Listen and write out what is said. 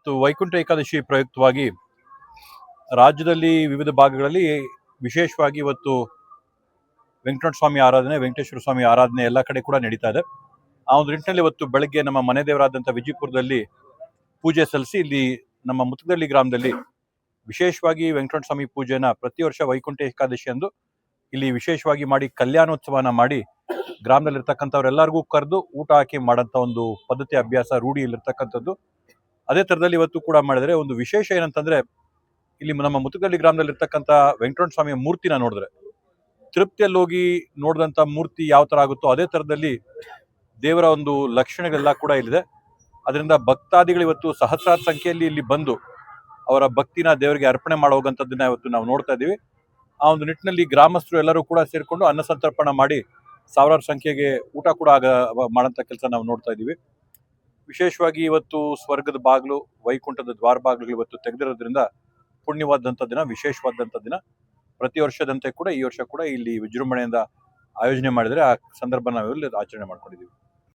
ಇವತ್ತು ವೈಕುಂಠ ಏಕಾದಶಿ ಪ್ರಯುಕ್ತವಾಗಿ ರಾಜ್ಯದಲ್ಲಿ ವಿವಿಧ ಭಾಗಗಳಲ್ಲಿ ವಿಶೇಷವಾಗಿ ಇವತ್ತು ವೆಂಕಟನಾಥ ಸ್ವಾಮಿ ಆರಾಧನೆ, ವೆಂಕಟೇಶ್ವರ ಸ್ವಾಮಿ ಆರಾಧನೆ ಎಲ್ಲ ಕಡೆ ಕೂಡ ನಡೀತಾ ಇದೆ. ಆ ಒಂದು ನಿಟ್ಟಿನಲ್ಲಿ ಇವತ್ತು ಬೆಳಗ್ಗೆ ನಮ್ಮ ಮನೆ ದೇವರಾದಂಥ ವಿಜಯಪುರದಲ್ಲಿ ಪೂಜೆ ಸಲ್ಲಿಸಿ ಇಲ್ಲಿ ನಮ್ಮ ಮುತ್ತದಲ್ಲಿ ಗ್ರಾಮದಲ್ಲಿ ವಿಶೇಷವಾಗಿ ವೆಂಕಟನಾಥ ಸ್ವಾಮಿ ಪೂಜೆನ ಪ್ರತಿ ವರ್ಷ ವೈಕುಂಠ ಏಕಾದಶಿ ಎಂದು ಇಲ್ಲಿ ವಿಶೇಷವಾಗಿ ಮಾಡಿ ಕಲ್ಯಾಣೋತ್ಸವನ ಮಾಡಿ ಗ್ರಾಮದಲ್ಲಿರ್ತಕ್ಕಂಥವ್ರೆಲ್ಲರಿಗೂ ಕರೆದು ಊಟ ಹಾಕಿ ಮಾಡೋಂಥ ಒಂದು ಪದ್ಧತಿ, ಅಭ್ಯಾಸ, ರೂಢಿಯಲ್ಲಿರ್ತಕ್ಕಂಥದ್ದು. ಅದೇ ತರದಲ್ಲಿ ಇವತ್ತು ಕೂಡ ಮಾಡಿದ್ರೆ ಒಂದು ವಿಶೇಷ ಏನಂತಂದ್ರೆ, ಇಲ್ಲಿ ನಮ್ಮ ಮುತುಗಲ್ಲಿ ಗ್ರಾಮದಲ್ಲಿ ಇರ್ತಕ್ಕಂಥ ವೆಂಕಟರಮಣ ಸ್ವಾಮಿಯ ಮೂರ್ತಿನ ನೋಡಿದ್ರೆ. ತೃಪ್ತಿಯಲ್ಲಿ ಹೋಗಿ ನೋಡಿದಂಥ ಮೂರ್ತಿ ಯಾವ ತರ ಆಗುತ್ತೋ ಅದೇ ತರದಲ್ಲಿ ದೇವರ ಒಂದು ಲಕ್ಷಣಗಳೆಲ್ಲ ಕೂಡ ಇಲ್ಲಿದೆ. ಅದರಿಂದ ಭಕ್ತಾದಿಗಳು ಇವತ್ತು ಸಹಸ್ರಾರು ಸಂಖ್ಯೆಯಲ್ಲಿ ಇಲ್ಲಿ ಬಂದು ಅವರ ಭಕ್ತಿನ ದೇವರಿಗೆ ಅರ್ಪಣೆ ಮಾಡೋ ಇವತ್ತು ನಾವು ನೋಡ್ತಾ ಇದ್ದೀವಿ. ಆ ಒಂದು ನಿಟ್ಟಿನಲ್ಲಿ ಗ್ರಾಮಸ್ಥರು ಎಲ್ಲರೂ ಕೂಡ ಸೇರಿಕೊಂಡು ಅನ್ನ ಸಂತರ್ಪಣ ಮಾಡಿ ಸಾವಿರಾರು ಸಂಖ್ಯೆಗೆ ಊಟ ಕೂಡ ಆಗ ಮಾಡೋಂಥ ಕೆಲಸ ನಾವು ನೋಡ್ತಾ ಇದ್ದೀವಿ. ವಿಶೇಷವಾಗಿ ಇವತ್ತು ಸ್ವರ್ಗದ ಬಾಗಿಲು, ವೈಕುಂಠದ ದ್ವಾರ ಬಾಗಿಲು ಇವತ್ತು ತೆಗೆದಿರೋದ್ರಿಂದ ಪುಣ್ಯವಾದಂಥ ದಿನ, ವಿಶೇಷವಾದಂಥ ದಿನ. ಪ್ರತಿ ವರ್ಷದಂತೆ ಕೂಡ ಈ ವರ್ಷ ಕೂಡ ಇಲ್ಲಿ ವಿಜೃಂಭಣೆಯಿಂದ ಆಯೋಜನೆ ಮಾಡಿದರೆ ಆ ಸಂದರ್ಭ ನಾವು ಇಲ್ಲಿ ಆಚರಣೆ ಮಾಡ್ಕೊಂಡಿದ್ದೀವಿ.